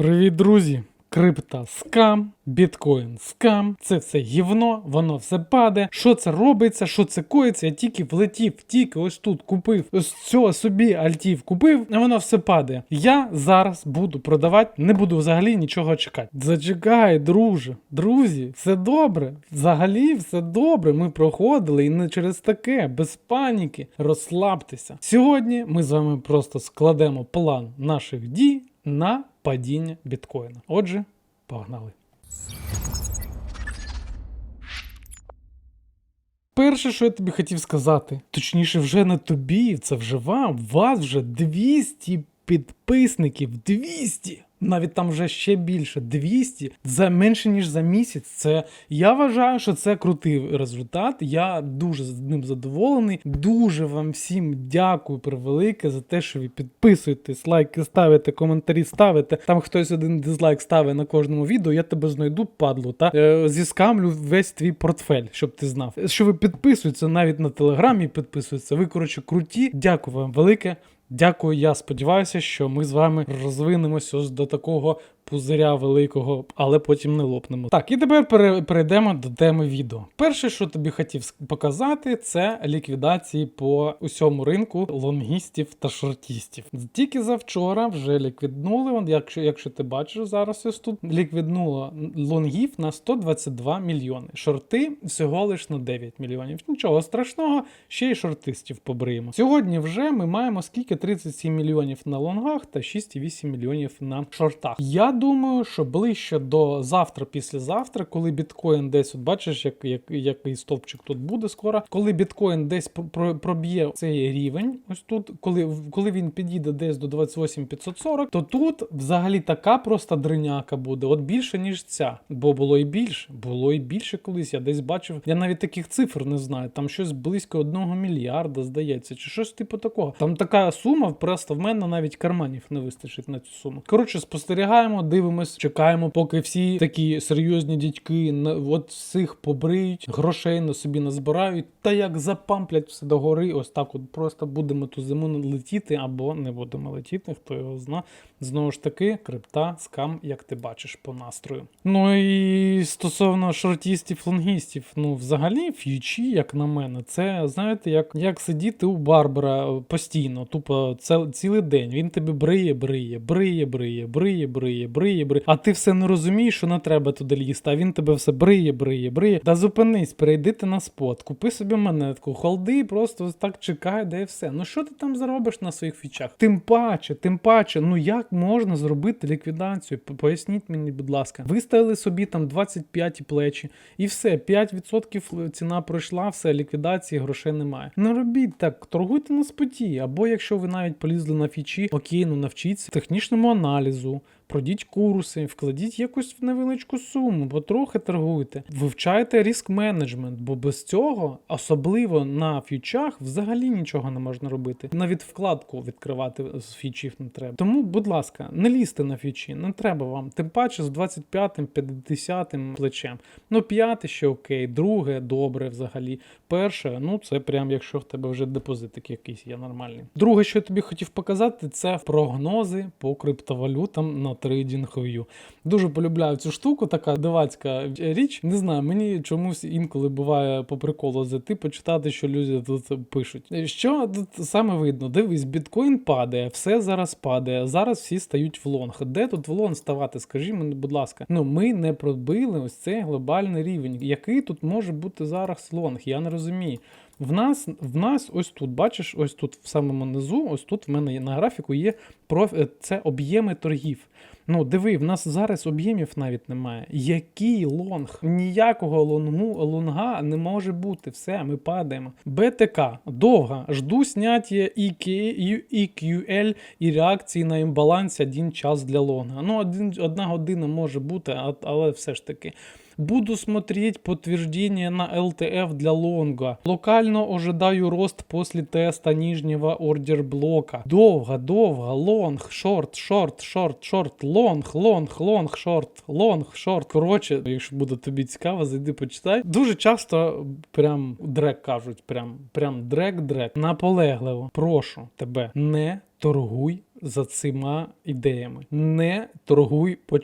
Привіт, друзі! Крипта скам, біткоін скам, це все гівно, воно все падає. Що це робиться, що це коїться? Я тільки влетів, тільки ось тут купив, ось цього собі альтів купив, а воно все падає. Я зараз буду продавати, не буду взагалі нічого чекати. Зачекай, друже, друзі, все добре. Взагалі все добре. Ми проходили і не через таке, без паніки. Розслабтеся. Сьогодні ми з вами просто складемо план наших дій на падіння біткоїна. Отже, погнали. Перше, що я тобі хотів сказати, точніше, вже не тобі, це вже вам. Вас вже 200 підписників. 200! Навіть там вже ще більше 200 за менше ніж за місяць. Це я вважаю, що це крутий результат. Я дуже з ним задоволений. Дуже вам всім дякую превелике за те, що ви підписуєтесь, лайки ставите, коментарі ставите. Там хтось один дизлайк ставить на кожному відео. Я тебе знайду, падлу, та е, зіскамлю весь твій портфель, щоб ти знав. Що ви підписуєтеся навіть на телеграмі, підписуєтеся. Ви коротше круті. Дякую вам велике. Дякую, я сподіваюся, що ми з вами розвинемося до такого пузиря великого, але потім не лопнемо. Так, і тепер перейдемо до теми відео. Перше, що тобі хотів показати, це ліквідації по усьому ринку лонгістів та шортістів. Тільки завчора вже ліквіднули. Якщо, якщо ти бачиш зараз ось тут, ліквіднуло лонгів на 122 мільйони. Шорти всього лиш на 9 мільйонів. Нічого страшного, ще й шортистів побриємо. Сьогодні вже ми маємо скільки 37 мільйонів на лонгах та 6,8 мільйонів на шортах. Я думаю, що ближче до завтра, післязавтра, коли біткоін десь, от бачиш, як, як, який стовпчик тут буде скоро, коли біткоін десь про- про- проб'є цей рівень, ось тут, коли, коли він підійде десь до 28 540, то тут взагалі така просто дриняка буде, от більше, ніж ця. Бо було і більше, було і більше колись. Я десь бачив, я навіть таких цифр не знаю. Там щось близько одного мільярда, здається, чи щось типу такого. Там така сума, просто в мене навіть карманів не вистачить на цю суму. Коротше, спостерігаємо, дивимось, чекаємо, поки всі такі серйозні дядьки от всіх побриють, грошей на собі назбирають, та як запамплять все догори, ось так от просто будемо ту зиму летіти або не будемо летіти, хто його зна. Знову ж таки, крипта, скам, як ти бачиш по настрою. Ну і стосовно шортістів, лонгістів, ну взагалі ф'ючі, як на мене, це знаєте, як, як сидіти у Барбара постійно, тупо цілий день. Він тобі бриє, бриє, бриє, бриє, бриє, бриє, бриє, бриє. А ти все не розумієш, що не треба туди лізти, а він тебе все бриє, бриє, бриє. Та зупинись, перейди ти на спот, купи собі монетку, холди, просто так чекай, де все. Ну що ти там заробиш на своїх фічах? Тим паче, тим паче, ну як можна зробити ліквідацію? Поясніть мені, будь ласка. Виставили собі там 25 плечі, і все, 5% ціна пройшла, все, ліквідації, грошей немає. Не робіть так, торгуйте на споті. Або якщо ви навіть полізли на фічі, окей, ну навчіться технічному аналізу. Пройдіть курси, вкладіть якусь невеличку суму, потрохи торгуйте. Вивчайте риск менеджмент, бо без цього, особливо на фічах, взагалі нічого не можна робити. Навіть вкладку відкривати з фічів не треба. Тому, будь ласка, не лізьте на фічі, не треба вам. Тим паче з 25-м, 50-м плечем. Ну, п'яте ще окей, друге добре взагалі. Перше, ну це прям якщо в тебе вже депозитик якийсь є нормальний. Друге, що я тобі хотів показати, це прогнози по криптовалютам на трейдінг-в'ю. Дуже полюбляю цю штуку, така дивацька річ. Не знаю, мені чомусь інколи буває по приколу зайти, почитати, що люди тут пишуть. Що тут саме видно? Дивись, біткоін падає, все зараз падає. Зараз всі стають в лонг. Де тут в лонг ставати? Скажи мені, будь ласка. Ну ми не пробили ось цей глобальний рівень. Який тут може бути зараз лонг? Я не розумію. В нас, в нас ось тут, бачиш, ось тут в самому низу, ось тут в мене на графіку є проф... е, це об'єми торгів. Ну, диви, в нас зараз об'ємів навіть немає. Який лонг? Ніякого лонгу, лонга не може бути. Все, ми падаємо. БТК довга. Жду сняття EQ, EQL і реакції на імбаланс один час для лонга. Ну, один, одна година може бути, але все ж таки. Буду смотреть подтверждение на LTF для лонга. Локально ожидаю рост после теста нижнего ордер блока. Довго, довго, лонг, шорт, шорт, шорт, шорт, лонг, лонг, лонг, шорт, лонг, шорт. Коротше, якщо буде тобі цікаво, зайди почитай. Дуже часто прям дрек кажуть, прям, прям дрек-дрек. Наполегливо. Прошу тебе, не торгуй за цими ідеями. Не торгуй по.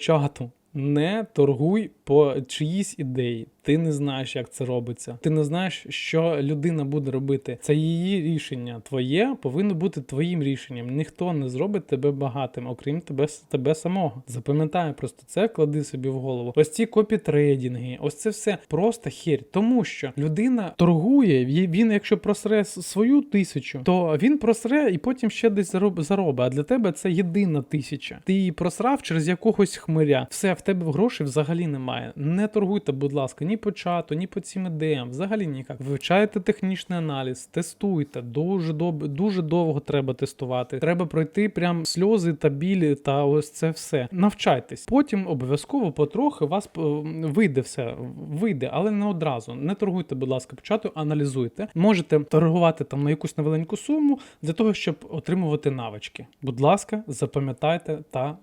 Не торгуй по чиїсь ідеї. Ти не знаєш, як це робиться. Ти не знаєш, що людина буде робити. Це її рішення. Твоє повинно бути твоїм рішенням. Ніхто не зробить тебе багатим, окрім тебе, тебе самого. Запам'ятай просто це, клади собі в голову. Ось ці копітрейдинги, ось це все просто херь. Тому що людина торгує, він, якщо просре свою тисячу, то він просре і потім ще десь зароб- заробить. А для тебе це єдина тисяча. Ти її просрав через якогось хмиря. Все, в тебе грошей взагалі немає. Не торгуйте, будь ласка, ні по чату, ні по цим ідеям. Взагалі ніяк. Вивчайте технічний аналіз, тестуйте. Дуже доб... дуже довго треба тестувати. Треба пройти прям сльози та білі та ось це все. Навчайтесь. Потім обов'язково потрохи вас е, вийде все, вийде, але не одразу. Не торгуйте, будь ласка, по чату, аналізуйте. Можете торгувати там на якусь невеленьку суму для того, щоб отримувати навички. Будь ласка, запам'ятайте та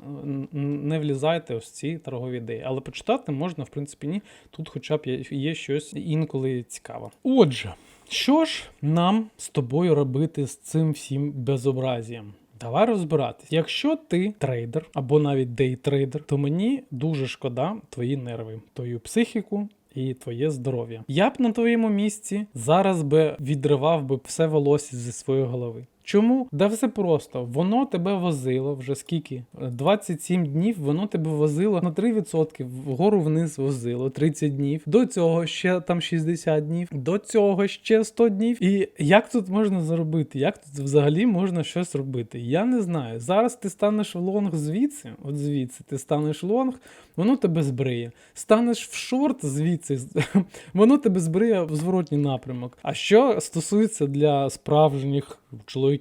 не влізайте ось ці торгові ідеї. Але почитати можна, в принципі, ні. Тут хоча б є щось інколи цікаве. Отже, що ж нам з тобою робити з цим всім безобразієм? Давай розбиратись. Якщо ти трейдер або навіть дейтрейдер, то мені дуже шкода твої нерви, твою психіку. І твоє здоров'я. Я б на твоєму місці зараз би відривав би все волосся зі своєї голови. Чому? Да все просто. Воно тебе возило вже скільки? Е, 27 днів воно тебе возило на 3%, вгору вниз возило 30 днів. До цього ще там 60 днів, до цього ще 100 днів. І як тут можна заробити? Як тут взагалі можна щось робити? Я не знаю. Зараз ти станеш в лонг звідси, от звідси, ти станеш лонг, воно тебе збриє. Станеш в шорт звідси, воно тебе збриє в зворотній напрямок. А що стосується для справжніх чоловіків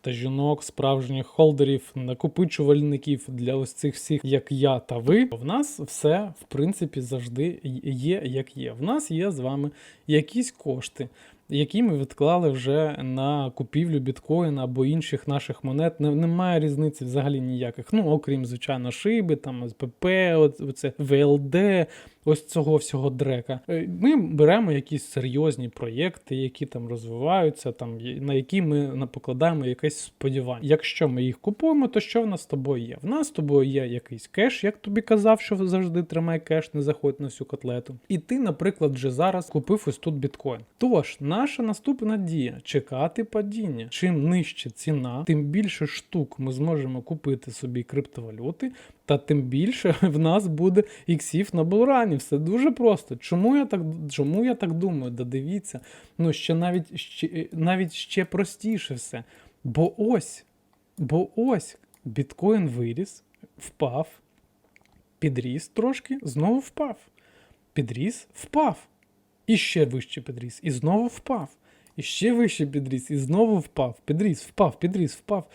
та жінок, справжніх холдерів, накопичувальників для ось цих всіх, як я та ви, в нас все в принципі завжди є, як є. В нас є з вами якісь кошти. Які ми відклали вже на купівлю біткоїна або інших наших монет, немає різниці взагалі ніяких. Ну, окрім, звичайно, шиби, там СПП, оце ВЛД, ось цього всього дрека. Е, Ми беремо якісь серйозні проєкти, які там розвиваються, там на які ми покладаємо якесь сподівання. Якщо ми їх купуємо, то що в нас з тобою є? В нас з тобою є якийсь кеш, як тобі казав, що завжди тримай кеш, не заходь на всю котлету. І ти, наприклад, вже зараз купив ось тут біткоін. Тож, наша наступна дія чекати падіння. Чим нижче ціна, тим більше штук ми зможемо купити собі криптовалюти, та тим більше в нас буде іксів на булрані. Все дуже просто. Чому я так, чому я так думаю? Да дивіться, ну ще навіть ще, навіть ще простіше все. Бо ось, бо ось біткоін виріс, впав, підріс трошки, знову впав. Підріс, впав. І ще вище підріс, і знову впав. І ще вище підріс, і знову впав. Підріс, впав, підріс, впав.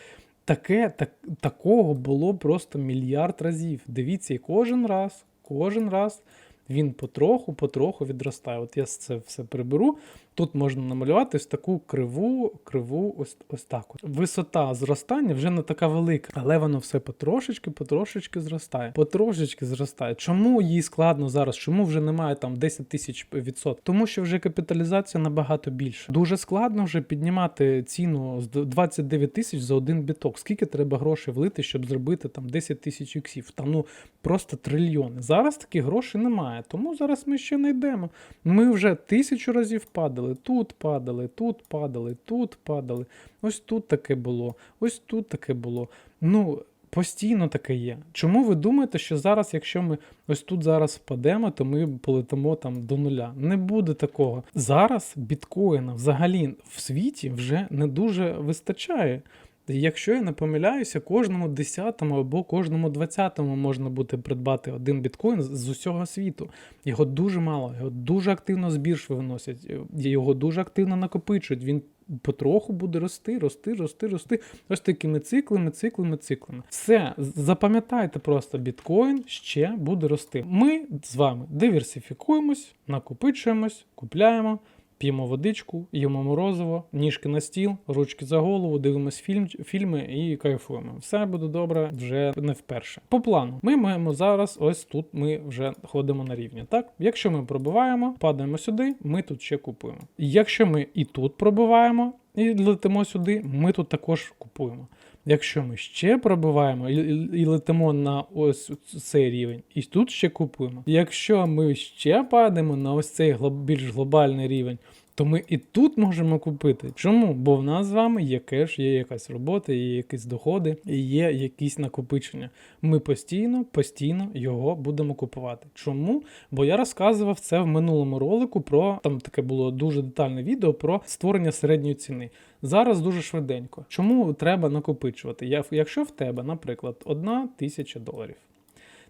Таке, так, такого було просто мільярд разів. Дивіться, і кожен раз, кожен раз він потроху, потроху відростає. От я це все приберу. Тут можна намалювати ось таку криву, криву, ось, ось так. От. Висота зростання вже не така велика, але воно все потрошечки, потрошечки зростає. Потрошечки зростає. Чому їй складно зараз? Чому вже немає там 10 тисяч відсотків? Тому що вже капіталізація набагато більше. Дуже складно вже піднімати ціну з 29 тисяч за один біток. Скільки треба грошей влити, щоб зробити там 10 тисяч іксів? Там ну просто трильйони. Зараз таких грошей немає. Тому зараз ми ще не йдемо. Ми вже тисячу разів падали, тут падали, тут падали, тут падали. Ось тут таке було, ось тут таке було. Ну. Постійно таке є. Чому ви думаєте, що зараз, якщо ми ось тут зараз впадемо, то ми полетимо там до нуля? Не буде такого. Зараз біткоїна взагалі в світі вже не дуже вистачає. Якщо я не помиляюся, кожному 10-му або кожному 20-му можна буде придбати один біткоін з з усього світу. Його дуже мало, його дуже активно з бірж виносять, е, його дуже активно накопичують. Він потроху буде рости, рости, рости, рости. Ось такими циклами, циклами, циклами. Все, запам'ятайте просто, біткоін ще буде рости. Ми з вами диверсифікуємось, накопичуємось, купляємо. П'ємо водичку, їмо морозиво, ніжки на стіл, ручки за голову, дивимось фільм, фільми і кайфуємо. Все буде добре вже не вперше. По плану, ми маємо зараз, ось тут ми вже ходимо на рівні. Так, якщо ми пробиваємо, падаємо сюди, ми тут ще купуємо. Якщо ми і тут пробиваємо і летимо сюди, ми тут також купуємо. Якщо ми ще пробиваємо і, і, і летимо на ось цей рівень, і тут ще купуємо. Якщо ми ще падаємо на ось цей глоб- більш глобальний рівень, то ми і тут можемо купити. Чому? Бо в нас з вами є кеш, є якась робота, є якісь доходи, і є якісь накопичення. Ми постійно, постійно його будемо купувати. Чому? Бо я розказував це в минулому ролику про там таке було дуже детальне відео про створення середньої ціни. Зараз дуже швиденько. Чому треба накопичувати? Якщо в тебе, наприклад, одна тисяча доларів,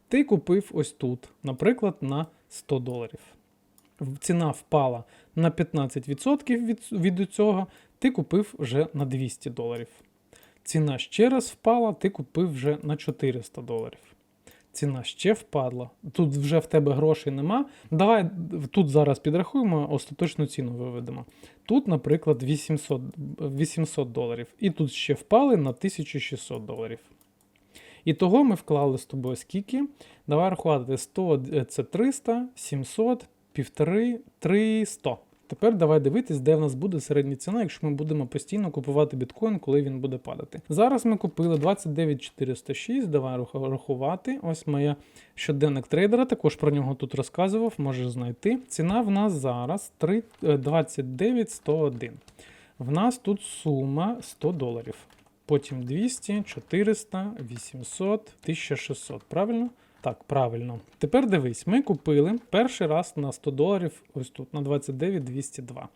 ти купив ось тут, наприклад, на 100 доларів. Ціна впала на 15% від, від цього, ти купив вже на 200 доларів. Ціна ще раз впала, ти купив вже на 400 доларів. Ціна ще впадла. Тут вже в тебе грошей нема. Давай тут зараз підрахуємо, остаточну ціну виведемо. Тут, наприклад, 800, 800 доларів. І тут ще впали на 1600 доларів. І того ми вклали з тобою скільки? Давай рахувати 100 е, це 300, 700, півтори, 300. Тепер давай дивитись, де в нас буде середня ціна, якщо ми будемо постійно купувати біткоін, коли він буде падати. Зараз ми купили 29406, давай рахувати. Ось моя щоденник трейдера, також про нього тут розказував, можеш знайти. Ціна в нас зараз 3, е, 29101. В нас тут сума 100 доларів. Потім 200, 400, 800, 1600. Правильно? Так, правильно. Тепер дивись, ми купили перший раз на 100 доларів ось тут, на 29,202.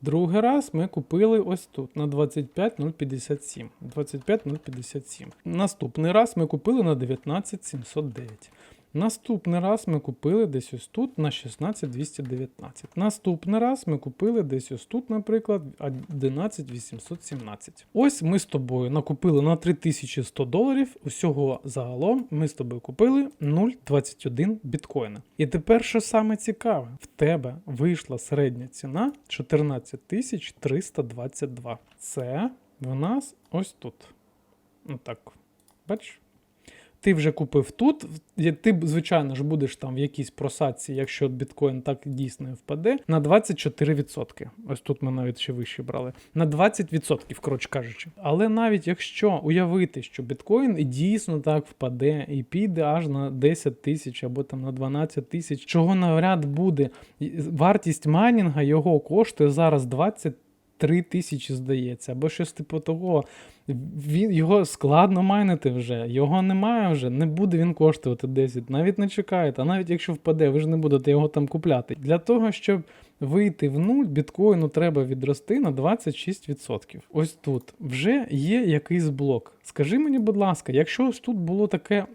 Другий раз ми купили ось тут на 25057. 25057. Наступний раз ми купили на 19 709. Наступний раз ми купили десь ось тут на 16 219. Наступний раз ми купили десь ось тут, наприклад, 11 817. Ось ми з тобою накупили на 3100 доларів. Усього загалом ми з тобою купили 0,21 біткоїна. І тепер, що саме цікаве, в тебе вийшла середня ціна 14 322. Це в нас ось тут. Отак. Бачиш? Ти вже купив тут. Ти, звичайно ж, будеш там в якійсь просадці, якщо біткоін так дійсно впаде, на 24%. Ось тут ми навіть ще вище брали. На 20%, коротше кажучи. Але навіть якщо уявити, що біткоін дійсно так впаде і піде аж на 10 тисяч або там на 12 тисяч, чого навряд буде. Вартість майнінга його коштує зараз 23 тисячі, здається, або щось типу того. Він його складно майнити вже, його немає вже, не буде він коштувати 10, навіть не чекаєте, а навіть якщо впаде, ви ж не будете його там купляти. Для того, щоб вийти в нуль, біткоїну треба відрости на 26%. Ось тут вже є якийсь блок. Скажи мені, будь ласка, якщо ось тут було таке,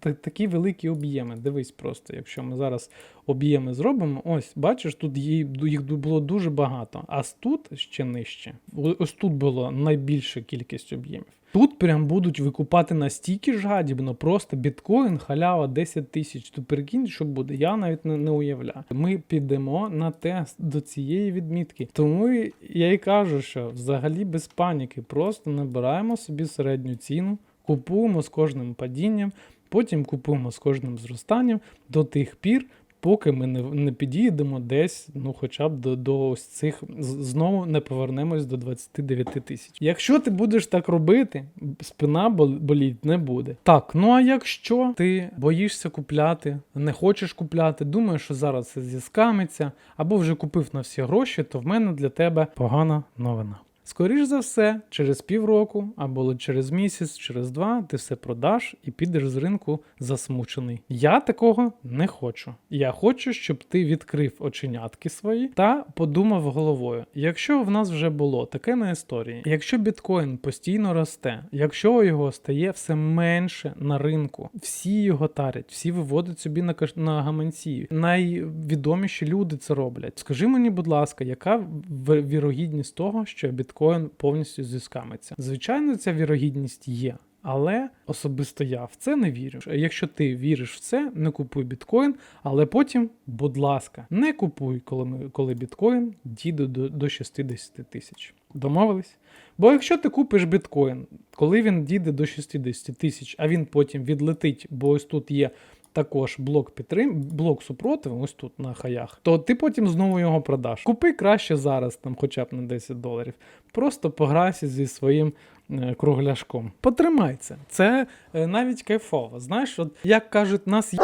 та- такі великі об'єми, дивись просто, якщо ми зараз об'єми зробимо, ось бачиш, тут їх було дуже багато, а тут ще нижче. Ось тут було найбільша кількість об'ємів. Тут прям будуть викупати настільки жадібно, просто біткоін, халява 10 тисяч. То прикинь, що буде, я навіть не, не уявляю. Ми підемо на тест до цієї відмітки. Тому я і кажу, що взагалі без паніки, просто набираємо собі середню ціну, купуємо з кожним падінням, потім купуємо з кожним зростанням до тих пір, поки ми не, не підійдемо десь, ну хоча б до, до ось цих знову не повернемось до 29 тисяч. Якщо ти будеш так робити, спина бол- боліть не буде. Так, ну а якщо ти боїшся купляти, не хочеш купляти, думаєш, що зараз це зіскамиться, або вже купив на всі гроші, то в мене для тебе погана новина. Скоріш за все, через півроку або через місяць, через два ти все продаш і підеш з ринку засмучений. Я такого не хочу. Я хочу, щоб ти відкрив оченятки свої та подумав головою. Якщо в нас вже було таке на історії, якщо біткоін постійно росте, якщо його стає все менше на ринку, всі його тарять, всі виводять собі на каш... на гаманці. Найвідоміші люди це роблять. Скажи мені, будь ласка, яка вірогідність того, що біткоін повністю зіскамиться? Звичайно, ця вірогідність є. Але особисто я в це не вірю. Якщо ти віриш в це, не купуй біткоін, але потім, будь ласка, не купуй, коли, ми, коли біткоін дійде до, до 60 тисяч. Домовились? Бо якщо ти купиш біткоін, коли він дійде до 60 тисяч, а він потім відлетить, бо ось тут є також блок підтрим, блок супротиву, ось тут на хаях, то ти потім знову його продаш. Купи краще зараз, там хоча б на 10 доларів. Просто пограйся зі своїм е, кругляшком. Потримай це. Це е, навіть кайфово. Знаєш, от як кажуть, нас є,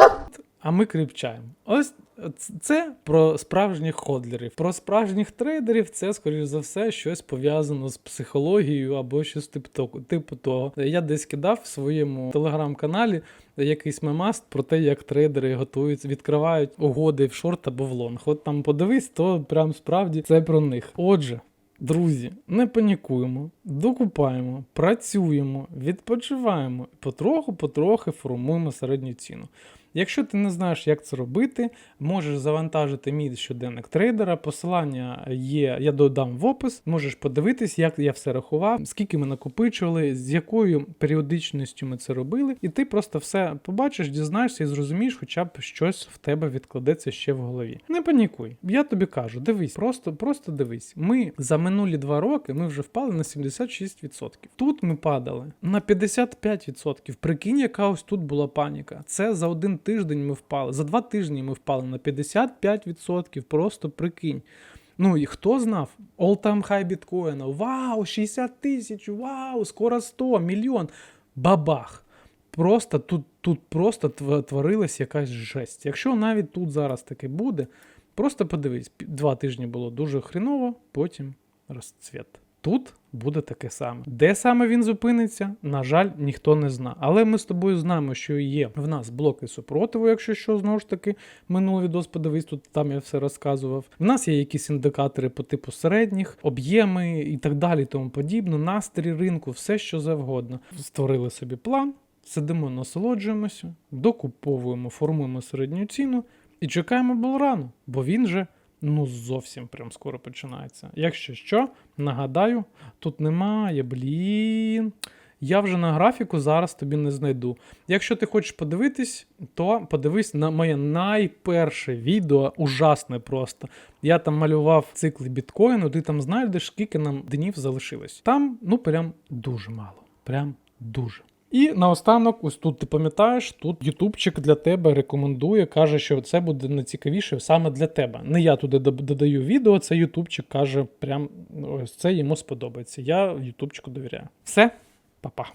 а ми кріпчаємо. Ось це про справжніх ходлерів. Про справжніх трейдерів це, скоріш за все, щось пов'язано з психологією або щось типу того. Я десь кидав в своєму телеграм-каналі якийсь мемаст про те, як трейдери готують, відкривають угоди в шорт або в лонг. От там подивись, то прям справді це про них. Отже. Друзі, не панікуємо, докупаємо, працюємо, відпочиваємо потроху-потрохи формуємо середню ціну. Якщо ти не знаєш, як це робити, можеш завантажити мій щоденник трейдера. Посилання є, я додам в опис. Можеш подивитись, як я все рахував, скільки ми накопичували, з якою періодичністю ми це робили, і ти просто все побачиш, дізнаєшся і зрозумієш, хоча б щось в тебе відкладеться ще в голові. Не панікуй. Я тобі кажу, дивись, просто, просто дивись. Ми за минулі два роки ми вже впали на 76%. Тут ми падали на 55%. Прикинь, яка ось тут була паніка. Це за один тиждень ми впали. За два тижні ми впали на 55%. Просто прикинь. Ну і хто знав? All-time high біткоїна. Вау, 60 тисяч, вау, скоро 100, мільйон. Бабах. Просто тут, тут просто тв- творилась якась жесть. Якщо навіть тут зараз таке буде, просто подивись, два тижні було дуже хріново, потім розцвіт. Тут буде таке саме. Де саме він зупиниться, на жаль, ніхто не зна. Але ми з тобою знаємо, що є в нас блоки супротиву, якщо що, знову ж таки, минулий відос подивись, тут там я все розказував. В нас є якісь індикатори по типу середніх, об'єми і так далі, тому подібне, настрій ринку, все що завгодно. Створили собі план, сидимо, насолоджуємося, докуповуємо, формуємо середню ціну і чекаємо болрану, бо він же. Ну, зовсім прям скоро починається. Якщо що, нагадаю, тут немає, блін. Я вже на графіку зараз тобі не знайду. Якщо ти хочеш подивитись, то подивись на моє найперше відео, ужасне просто. Я там малював цикли біткоїну, ти там знайдеш, скільки нам днів залишилось. Там, ну, прям дуже мало. Прям дуже. І наостанок, ось тут ти пам'ятаєш, тут ютубчик для тебе рекомендує, каже, що це буде найцікавіше саме для тебе. Не я туди додаю відео, це ютубчик каже, прям ось це йому сподобається. Я ютубчику довіряю. Все, па-па.